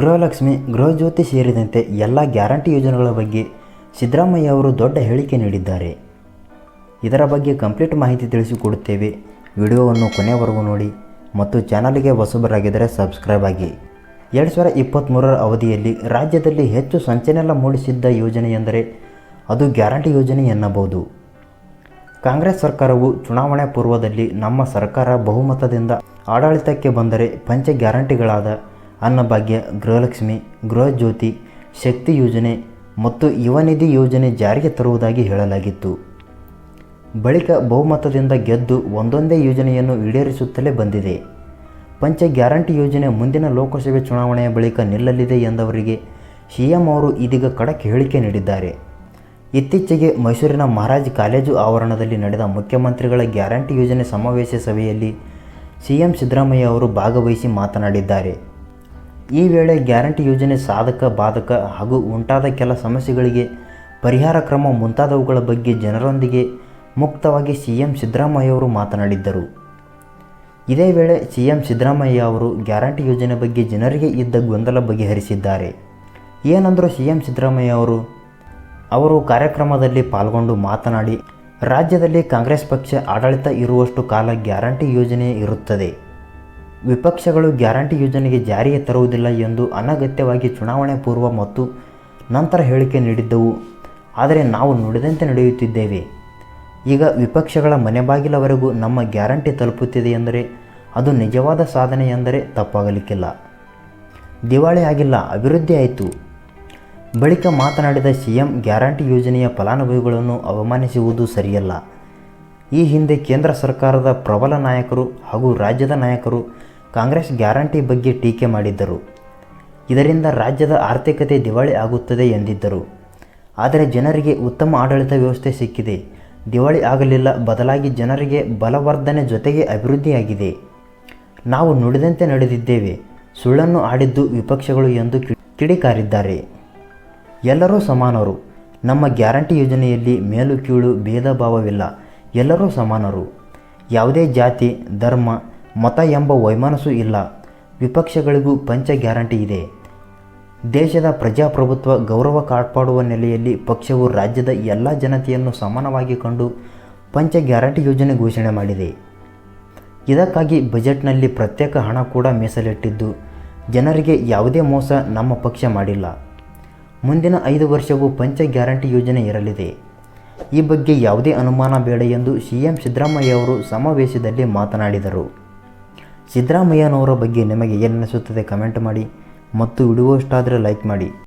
ಗೃಹಲಕ್ಷ್ಮಿ, ಗೃಹಜ್ಯೋತಿ ಸೇರಿದಂತೆ ಎಲ್ಲ ಗ್ಯಾರಂಟಿ ಯೋಜನೆಗಳ ಬಗ್ಗೆ ಸಿದ್ದರಾಮಯ್ಯ ಅವರು ದೊಡ್ಡ ಹೇಳಿಕೆ ನೀಡಿದ್ದಾರೆ. ಇದರ ಬಗ್ಗೆ ಕಂಪ್ಲೀಟ್ ಮಾಹಿತಿ ತಿಳಿಸಿಕೊಡುತ್ತೇವೆ. ವಿಡಿಯೋವನ್ನು ಕೊನೆವರೆಗೂ ನೋಡಿ ಮತ್ತು ಚಾನಲ್ಗೆ ಹೊಸಬರಾಗಿದ್ದರೆ ಸಬ್ಸ್ಕ್ರೈಬ್ ಆಗಿ. ಎರಡು ಸಾವಿರ ಇಪ್ಪತ್ತ್ಮೂರರ ಅವಧಿಯಲ್ಲಿ ರಾಜ್ಯದಲ್ಲಿ ಹೆಚ್ಚು ಸಂಚಲನ ಮೂಡಿಸಿದ್ದ ಯೋಜನೆ ಎಂದರೆ ಅದು ಗ್ಯಾರಂಟಿ ಯೋಜನೆ ಎನ್ನಬಹುದು. ಕಾಂಗ್ರೆಸ್ ಸರ್ಕಾರವು ಚುನಾವಣೆ ಪೂರ್ವದಲ್ಲಿ ನಮ್ಮ ಸರ್ಕಾರ ಬಹುಮತದಿಂದ ಆಡಳಿತಕ್ಕೆ ಬಂದರೆ ಪಂಚ ಗ್ಯಾರಂಟಿಗಳಾದ ಅನ್ನಭಾಗ್ಯ, ಗೃಹಲಕ್ಷ್ಮಿ, ಗೃಹಜ್ಯೋತಿ, ಶಕ್ತಿ ಯೋಜನೆ ಮತ್ತು ಯುವನಿಧಿ ಯೋಜನೆ ಜಾರಿಗೆ ತರುವುದಾಗಿ ಹೇಳಲಾಗಿತ್ತು. ಬಳಿಕ ಬಹುಮತದಿಂದ ಗೆದ್ದು ಒಂದೊಂದೇ ಯೋಜನೆಯನ್ನು ಈಡೇರಿಸುತ್ತಲೇ ಬಂದಿದೆ. ಪಂಚ ಗ್ಯಾರಂಟಿ ಯೋಜನೆ ಮುಂದಿನ ಲೋಕಸಭೆ ಚುನಾವಣೆಯ ಬಳಿಕ ನಿಲ್ಲಲಿದೆ ಎಂದವರಿಗೆ ಸಿಎಂ ಅವರು ಇದೀಗ ಖಡಕ್ ಹೇಳಿಕೆ ನೀಡಿದ್ದಾರೆ. ಇತ್ತೀಚೆಗೆ ಮೈಸೂರಿನ ಮಹಾರಾಜ್ ಕಾಲೇಜು ಆವರಣದಲ್ಲಿ ನಡೆದ ಮುಖ್ಯಮಂತ್ರಿಗಳ ಗ್ಯಾರಂಟಿ ಯೋಜನೆ ಸಮಾವೇಶ ಸಭೆಯಲ್ಲಿ ಸಿಎಂ ಸಿದ್ದರಾಮಯ್ಯ ಅವರು ಭಾಗವಹಿಸಿ ಮಾತನಾಡಿದ್ದಾರೆ. ಈ ವೇಳೆ ಗ್ಯಾರಂಟಿ ಯೋಜನೆ ಸಾಧಕ, ಬಾಧಕ ಹಾಗೂ ಉಂಟಾದ ಕೆಲ ಸಮಸ್ಯೆಗಳಿಗೆ ಪರಿಹಾರ ಕ್ರಮ ಮುಂತಾದವುಗಳ ಬಗ್ಗೆ ಜನರೊಂದಿಗೆ ಮುಕ್ತವಾಗಿ ಸಿಎಂ ಸಿದ್ದರಾಮಯ್ಯ ಅವರು ಮಾತನಾಡಿದ್ದರು. ಇದೇ ವೇಳೆ ಸಿಎಂ ಸಿದ್ದರಾಮಯ್ಯ ಅವರು ಗ್ಯಾರಂಟಿ ಯೋಜನೆ ಬಗ್ಗೆ ಜನರಿಗೆ ಇದ್ದ ಗೊಂದಲ ಬಗೆಹರಿಸಿದ್ದಾರೆ. ಏನಂದರೂ ಸಿಎಂ ಸಿದ್ದರಾಮಯ್ಯ ಅವರು? ಅವರು ಕಾರ್ಯಕ್ರಮದಲ್ಲಿ ಪಾಲ್ಗೊಂಡು ಮಾತನಾಡಿ, ರಾಜ್ಯದಲ್ಲಿ ಕಾಂಗ್ರೆಸ್ ಪಕ್ಷ ಆಡಳಿತ ಇರುವಷ್ಟು ಕಾಲ ಗ್ಯಾರಂಟಿ ಯೋಜನೆ ಇರುತ್ತದೆ. ವಿಪಕ್ಷಗಳು ಗ್ಯಾರಂಟಿ ಯೋಜನೆಗೆ ಜಾರಿಗೆ ತರುವುದಿಲ್ಲ ಎಂದು ಅನಗತ್ಯವಾಗಿ ಚುನಾವಣೆ ಪೂರ್ವ ಮತ್ತು ನಂತರ ಹೇಳಿಕೆ ನೀಡಿದ್ದವು. ಆದರೆ ನಾವು ನುಡಿದಂತೆ ನಡೆಯುತ್ತಿದ್ದೇವೆ. ಈಗ ವಿಪಕ್ಷಗಳ ಮನೆ ಬಾಗಿಲವರೆಗೂ ನಮ್ಮ ಗ್ಯಾರಂಟಿ ತಲುಪುತ್ತಿದೆ ಎಂದರೆ ಅದು ನಿಜವಾದ ಸಾಧನೆ ಎಂದರೆ ತಪ್ಪಾಗಲಿಕ್ಕಿಲ್ಲ. ದಿವಾಳಿ ಆಗಿಲ್ಲ, ಅಭಿವೃದ್ಧಿ ಆಯಿತು. ಬಳಿಕ ಮಾತನಾಡಿದ ಸಿಎಂ, ಗ್ಯಾರಂಟಿ ಯೋಜನೆಯ ಫಲಾನುಭವಿಗಳನ್ನು ಅವಮಾನಿಸುವುದು ಸರಿಯಲ್ಲ. ಈ ಹಿಂದೆ ಕೇಂದ್ರ ಸರ್ಕಾರದ ಪ್ರಬಲ ನಾಯಕರು ಹಾಗೂ ರಾಜ್ಯದ ನಾಯಕರು ಕಾಂಗ್ರೆಸ್ ಗ್ಯಾರಂಟಿ ಬಗ್ಗೆ ಟೀಕೆ ಮಾಡಿದ್ದರು. ಇದರಿಂದ ರಾಜ್ಯದ ಆರ್ಥಿಕತೆ ದಿವಾಳಿ ಆಗುತ್ತದೆ ಎಂದಿದ್ದರು. ಆದರೆ ಜನರಿಗೆ ಉತ್ತಮ ಆಡಳಿತ ವ್ಯವಸ್ಥೆ ಸಿಕ್ಕಿದೆ. ದಿವಾಳಿ ಆಗಲಿಲ್ಲ, ಬದಲಾಗಿ ಜನರಿಗೆ ಬಲವರ್ಧನೆ ಜೊತೆಗೆ ಅಭಿವೃದ್ಧಿಯಾಗಿದೆ. ನಾವು ನುಡಿದಂತೆ ನಡೆದಿದ್ದೇವೆ. ಸುಳ್ಳನ್ನು ಆಡಿದ್ದು ವಿಪಕ್ಷಗಳು ಎಂದು ಕಿಡಿಕಾರಿದ್ದಾರೆ. ಎಲ್ಲರೂ ಸಮಾನರು. ನಮ್ಮ ಗ್ಯಾರಂಟಿ ಯೋಜನೆಯಲ್ಲಿ ಮೇಲು, ಕೀಳು, ಭೇದ ಭಾವವಿಲ್ಲ. ಎಲ್ಲರೂ ಸಮಾನರು. ಯಾವುದೇ ಜಾತಿ, ಧರ್ಮ ಮತ ಎಂಬ ವೈಮನಸ್ಸು ಇಲ್ಲ. ವಿಪಕ್ಷಗಳಿಗೂ ಪಂಚ ಗ್ಯಾರಂಟಿ ಇದೆ. ದೇಶದ ಪ್ರಜಾಪ್ರಭುತ್ವ ಗೌರವ ಕಾಪಾಡುವ ನೆಲೆಯಲ್ಲಿ ಪಕ್ಷವು ರಾಜ್ಯದ ಎಲ್ಲ ಜನತೆಯನ್ನು ಸಮಾನವಾಗಿ ಕಂಡು ಪಂಚ ಗ್ಯಾರಂಟಿ ಯೋಜನೆ ಘೋಷಣೆ ಮಾಡಿದೆ. ಇದಕ್ಕಾಗಿ ಬಜೆಟ್ನಲ್ಲಿ ಪ್ರತ್ಯೇಕ ಹಣ ಕೂಡ ಮೀಸಲಿಟ್ಟಿದ್ದು ಜನರಿಗೆ ಯಾವುದೇ ಮೋಸ ನಮ್ಮ ಪಕ್ಷ ಮಾಡಿಲ್ಲ. ಮುಂದಿನ ಐದು ವರ್ಷವೂ ಪಂಚ ಗ್ಯಾರಂಟಿ ಯೋಜನೆ ಇರಲಿದೆ. ಈ ಬಗ್ಗೆ ಯಾವುದೇ ಅನುಮಾನ ಬೇಡ ಎಂದು ಸಿಎಂ ಸಿದ್ದರಾಮಯ್ಯ ಅವರು ಸಮಾವೇಶದಲ್ಲಿ ಮಾತನಾಡಿದರು. ಸಿದ್ದರಾಮಯ್ಯನವರ ಬಗ್ಗೆ ನಿಮಗೆ ಏನಿಸುತ್ತದೆ ಕಮೆಂಟ್ ಮಾಡಿ ಮತ್ತು ವಿಡಿಯೋ ಇಷ್ಟ ಆದರೆ ಲೈಕ್ ಮಾಡಿ.